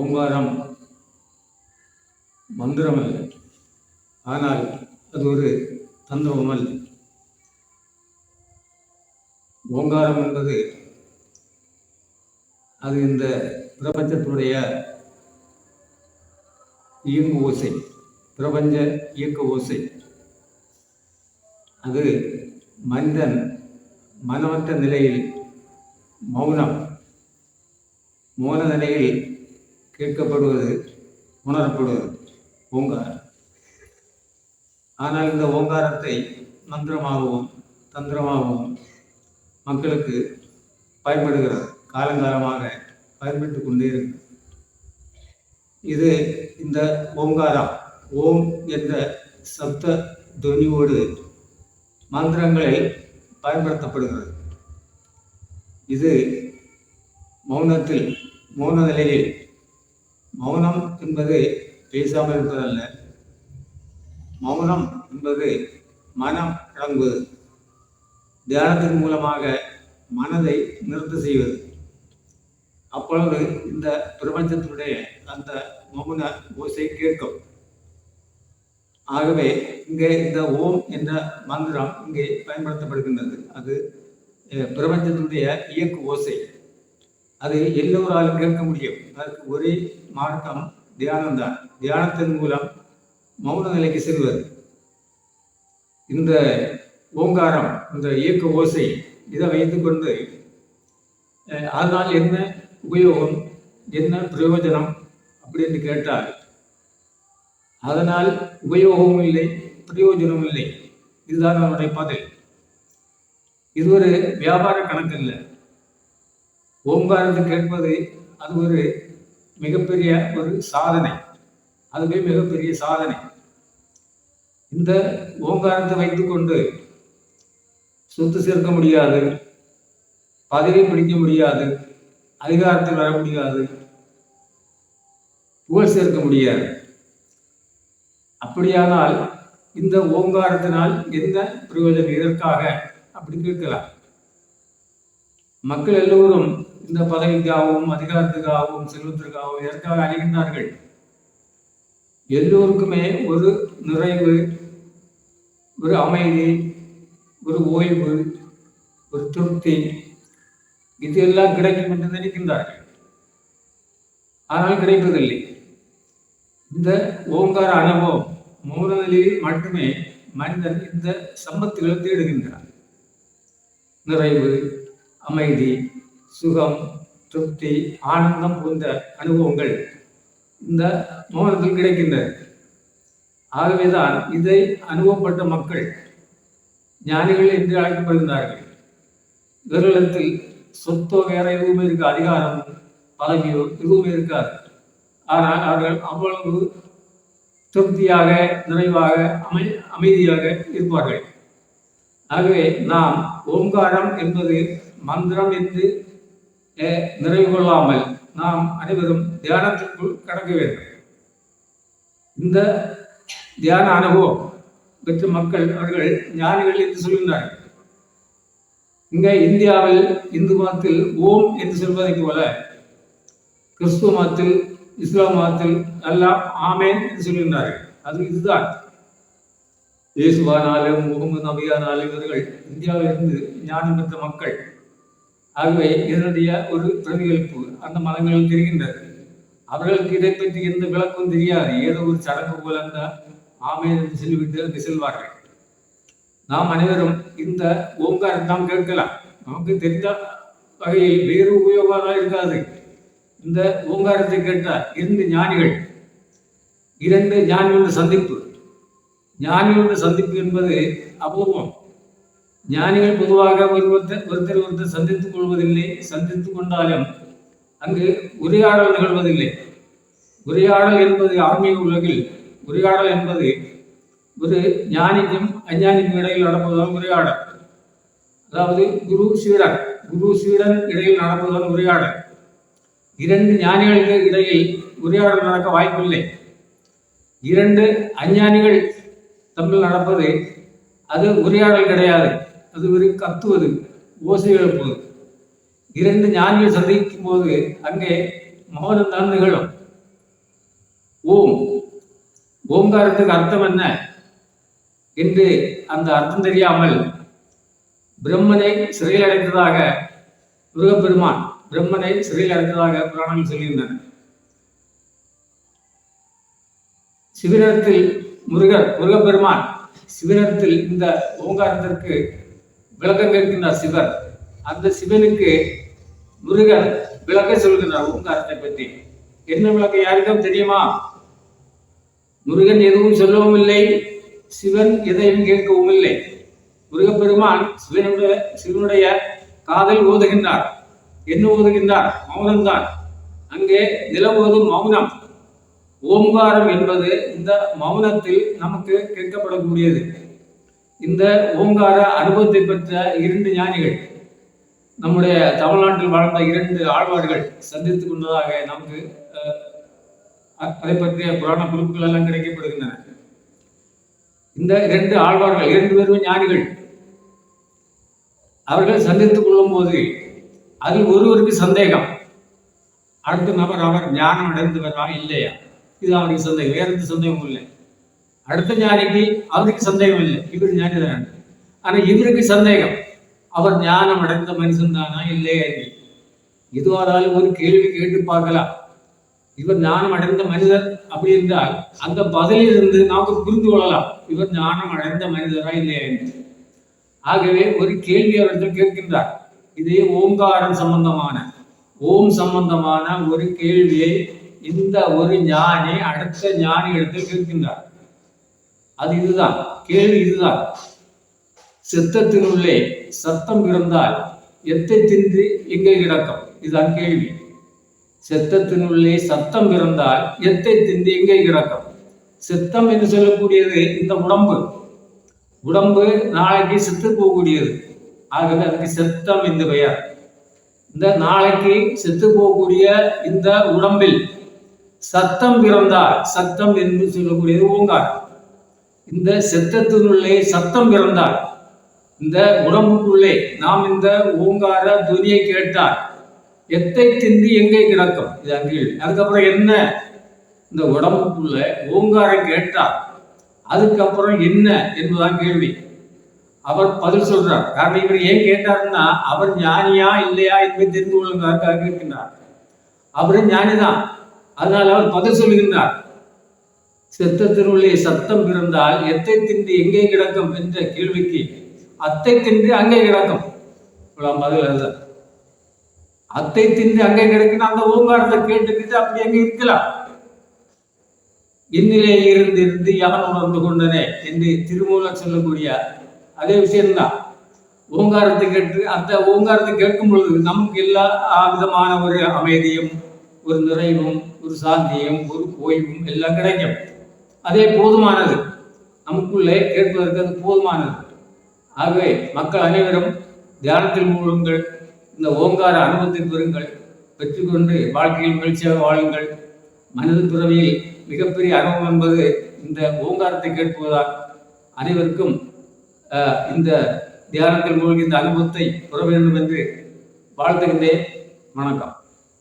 ஓங்காரம் மந்திரம் அல்ல ஆனால் அது ஒரு தந்திரம் அல்ல ஓங்காரம் என்பது அது இந்த பிரபஞ்சத்தினுடைய இயங்கு ஓசை பிரபஞ்ச இயக்க ஓசை. அது மனிதன் மனமற்ற நிலையில் மௌனம் மௌன நிலையில் கேட்கப்படுவது உணரப்படுவது ஓங்காரம். ஆனால் இந்த ஓங்காரத்தை மந்திரமாகவும் தந்திரமாகவும் மக்களுக்கு பயன்படுகிறது. காலங்காலமாக பயன்பட்டு கொண்டே இருக்கு இது இந்த ஓங்காரம் ஓம் என்ற சப்த துவனியோடு மந்திரங்களில் பயன்படுத்தப்படுகிறது. இது மௌனத்தில் மௌன நிலையில் மௌனம் என்பது பேசாமல் இருப்பதல்ல. மௌனம் என்பது மனம் அடங்குவது தியானத்தின் மூலமாக மனதை நிறுத்த செய்வது. அப்பொழுது இந்த பிரபஞ்சத்தினுடைய அந்த மௌன ஓசை கேட்கும். ஆகவே இங்கே இந்த ஓம் என்ற மந்திரம் இங்கே பயன்படுத்தப்படுகின்றது. அது பிரபஞ்சத்தினுடைய இயக்கு ஓசை. அது எல்லோராலும் கேட்க முடியும். அதற்கு ஒரே மார்க்கம் தியானம்தான் தியானத்தின் மூலம் மௌன நிலைக்கு செல்வது. இந்த ஓங்காரம் இந்த இயக்க ஓசை இதை வைத்துக்கொண்டு கொண்டு அதனால் என்ன உபயோகம் என்ன பிரயோஜனம் அப்படின்னு கேட்டால் அதனால் உபயோகமும் இல்லை பிரயோஜனமும் இல்லை. இதுதான் அவனுடைய பதில். இது ஒரு வியாபார கணக்கு இல்லை ஓங்காரத்தை கேட்பது அது ஒரு மிகப்பெரிய ஒரு சாதனை. அதுவே மிகப்பெரிய சாதனை. இந்த ஓங்காரத்தை வைத்துக்கொண்டு சொத்து சேர்க்க முடியாது பதவி பிடிக்க முடியாது அதிகாரத்தில் வர முடியாது புகழ் சேர்க்க முடியாது. அப்படியானால் இந்த ஓங்காரத்தினால் என்ன பிரயோஜனம்? இதற்காக அப்படி கேட்கலாம். மக்கள் எல்லோரும் இந்த பதவிக்காகவும் அதிகாரத்துக்காகவும் செல்வத்திற்காகவும் எதற்காக அணிகின்றார்கள். எல்லோருக்குமே ஒரு நிறைவு ஒரு அமைதி ஒரு ஓய்வு ஒரு திருப்தி இது எல்லாம் கிடைக்கும் என்று நினைக்கின்றார்கள். ஆனால் கிடைப்பதில்லை. இந்த ஓங்கார அனுபவம் மௌன நிலையில் மட்டுமே மனிதன் இந்த சம்பத்துகளை தேடுகின்றான் நிறைவு அமைதி சுகம் திருப்தி ஆனந்தம் போன்ற அனுபவங்கள் இந்த மௌனத்தில் கிடைக்கின்றது ஆகவேதான் இதை அனுபவப்பட்ட மக்கள் ஞானிகள் என்று அழைக்கப்படுகின்றார்கள். இவர்களிடத்தில் சொத்தோ வேற எதுவுமே இருக்க அதிகாரம் பதவியோ எதுவுமே இருக்காது. ஆனால் அவர்கள் அவ்வளவு திருப்தியாக நிறைவாக அமை அமைதியாக இருப்பார்கள். ஆகவே நாம் ஓங்காரம் என்பது மந்திரம் என்று நிறைவு கொள்ளாமல் நாம் அனைவரும் தியானத்திற்குள் கடக்க வேண்டும். இந்த தியான அனுபவம் பெற்ற மக்கள் அவர்கள் ஞானிகள் என்று சொல்கின்றார்கள். இங்கே இந்தியாவில் இந்து மதத்தில் ஓம் என்று சொல்வதைப் போல கிறிஸ்துவ மதத்தில் இஸ்லாம் மதத்தில் எல்லாம் ஆமேன் என்று சொல்கின்றார்கள். அது இதுதான். இயேசுவானாலும் முகமது நபியானாலும் இவர்கள் இந்தியாவிலிருந்து ஞானம் பெற்ற மக்கள். ஆகவே இதனுடைய ஒரு பிரதிபலிப்பு அந்த மதங்களில் தெரிகின்றது அவர்களுக்கு இதை பற்றி எந்த விளக்கம் தெரியாது. ஏதோ ஒரு சடங்கு போல அந்த ஆமை என்று சொல்லிவிட்டு அங்கு செல்வார்கள். நாம் அனைவரும் இந்த ஓங்காரம் நாம் கேட்கலாம். நமக்கு தெரிந்த வகையில் வேறு உபயோகமாக இருக்காது. இந்த ஓங்காரத்தை கேட்டால் இரண்டு ஞானிகள் இரண்டு ஞானிகளுடைய சந்திப்பு. ஞானிகளுடைய சந்திப்பு என்பது அபூர்வம். ஞானிகள் பொதுவாக ஒருவர்த்தர் ஒருத்தர் ஒருத்தர் சந்தித்துக் கொள்வதில்லை சந்தித்துக் கொண்டாலும் அங்கு உரையாடல் நிகழ்வதில்லை. உரையாடல் என்பது ஆன்மீக உலகில் உரையாடல் என்பது ஒரு ஞானிக்கும் அஞ்ஞானிக்கும் இடையில் நடப்பதுதான் உரையாடல். அதாவது குரு சீடன் குரு சீடன் இடையில் நடப்பதுதான் உரையாடல். இரண்டு ஞானிகளுக்கு இடையில் உரையாடல் நடக்க வாய்ப்பில்லை. இரண்டு அஞ்ஞானிகள் தமிழ் நடப்பது அது உரையாடல் கிடையாது. அது ஒரு கத்துவது ஓசை எழுப்புவது. இரண்டு ஞானிகள் சந்திக்கும் போது அங்கே மௌனம் தான் நிகழும். ஓம் ஓங்காரத்துக்கு அர்த்தம் என்ன? என்று அந்த அர்த்தம் தெரியாமல் பிரம்மனை சிறையில் அடைந்ததாக முருகப்பெருமான் பிரம்மனை சிறையில் அடைந்ததாக புராணங்கள் சொல்கின்றன. சிவிரத்தில் முருகர் முருகப்பெருமான் சிவிரத்தில் இந்த ஓங்காரத்திற்கு விளக்கம் கேட்கின்றார் சிவர் அந்த சிவனுக்கு முருகன் விளக்க சொல்கின்றார் ஓங்காரத்தை பற்றி. என்ன விளக்க யாருக்கும் தெரியுமா? முருகன் எதுவும் சொல்லவும் இல்லை. சிவன் எதையும் கேட்கவும் இல்லை. முருகப்பெருமான் சிவனுடைய சிவனுடைய காதல் ஓதுகின்றார். என்ன ஓதுகின்றார்? மௌனம்தான். அங்கே நிலவுவதும் மௌனம். ஓம்காரம் என்பது இந்த மௌனத்தில் நமக்கு கேட்கப்படக்கூடியது. இந்த ஓங்கார அனுபவத்தை பெற்ற இரண்டு ஞானிகள் நம்முடைய தமிழ்நாட்டில் வாழ்ந்த இரண்டு ஆழ்வார்கள் சந்தித்துக் கொண்டதாக நமக்கு அதை பற்றிய புராண குறிப்புகள் எல்லாம் கிடைக்கப்படுகின்றன. இந்த இரண்டு ஆழ்வார்கள் இரண்டு பேரும் ஞானிகள் அவர்கள் சந்தித்துக் கொள்ளும் போது அதில் ஒருவருக்கு சந்தேகம். அடுத்த நபர் அவர் ஞானம் அடைந்தவரா இல்லையா? இது அவருக்கு சந்தேகம். வேறு எந்த சந்தேகமும் இல்லை. அடுத்த ஞானிக்கு அவருக்கு சந்தேகம் இல்லை. இவர் ஞானி தான் ஆனா இவருக்கு சந்தேகம். அவர் ஞானம் அடைந்த மனுஷன் தானா? இல்லையா என்று. ஒரு கேள்வி கேட்டு பார்க்கலாம். இவர் ஞானம் அடைந்த மனிதர் அப்படி இருந்தால் அந்த பதிலில் இருந்து நமக்கு புரிந்து கொள்ளலாம். இவர் ஞானம் அடைந்த மனிதரா இல்லையா என்று. ஆகவே ஒரு கேள்வி அவர்கள் கேட்கின்றார். இதே ஓங்காரம் சம்பந்தமான. ஓம் சம்பந்தமான ஒரு கேள்வியை இந்த ஒரு ஞானி அடுத்த ஞானி இடத்தில் கேட்கின்றார். அது இதுதான் கேள்வி இதுதான். சித்தத்தினுள்ளே சத்தம் இருந்தால் எத்தை தின்று எங்கே கிடக்கும்? இதுதான் கேள்வி. சித்தத்தினுள்ளே சத்தம் இருந்தால் எத்தை தின்று எங்கே கிடக்கும்? சித்தம் என்று சொல்லக்கூடியது இந்த உடம்பு. உடம்பு நாளைக்கு செத்து போகக்கூடியது. ஆகவே அதுக்கு சித்தம் என்று பெயர். இந்த நாளைக்கு செத்து போகக்கூடிய இந்த உடம்பில் சத்தம் பிறந்தார் சத்தம் என்று சொல்லக்கூடியது ஓங்காரம் இந்த செத்தத்தினுள்ளே சத்தம் பிறந்தார். இந்த உடம்புக்குள்ளே நாம் இந்த ஓங்கார துனியை கேட்டார். எத்தை தின்றி எங்கே கிடக்கும்? இது அங்கே அதுக்கப்புறம் என்ன? இந்த உடம்புக்குள்ள ஓங்காரம் கேட்டால் அதுக்கப்புறம் என்ன என்பதுதான் கேள்வி. அவர் பதில் சொல்றார். காரணம் இவர் ஏன் கேட்டாருன்னா அவர் ஞானியா இல்லையா என்பதை தெரிந்து கொள்ளுங்க கேட்கின்றார். அவரும் ஞானிதான். அதனால் அவர் பதில் சொல்லுகின்றார். செத்தத்தினுள்ளே சத்தம் பிறந்தால் எத்தை தின்று எங்கே கிடக்கும் என்ற கேள்விக்கு அத்தை தின்று அங்கே கிடக்கும். பதில் அதுதான் அத்தை திண்டு அங்கே கிடக்குன்னு அந்த ஓங்காரத்தை கேட்டுக்கிட்டு அப்படி அங்கே இருக்கலாம். என்னிலே இருந்து இருந்து எவன் உணர்ந்து கொண்டனே என்று திருமூலம் சொல்லக்கூடிய அதே விஷயம்தான். ஓங்காரத்தை கேட்டு அந்த ஓங்காரத்தை கேட்கும் பொழுது நமக்கு எல்லா விதமான ஒரு அமைதியும் ஒரு நிறைவும் ஒரு சாந்தியும் ஒரு ஓய்வும் எல்லாம் கிடைக்கும். அதே போதுமானது. நமக்குள்ளே கேட்பதற்கு அது போதுமானது. ஆகவே மக்கள் அனைவரும் தியானத்தில் மூழுங்கள் இந்த ஓங்கார அனுபவத்தை பெறுங்கள். பெற்றுக்கொண்டு வாழ்க்கையில் மகிழ்ச்சியாக வாழுங்கள். மனித துறவியில் மிகப்பெரிய அனுபவம் என்பது இந்த ஓங்காரத்தை கேட்பதுதான். அனைவருக்கும் இந்த தியானத்தில் மூழ்கி இந்த அனுபவத்தை பெற வேண்டும் என்று வாழ்த்துகின்றேன். வணக்கம்.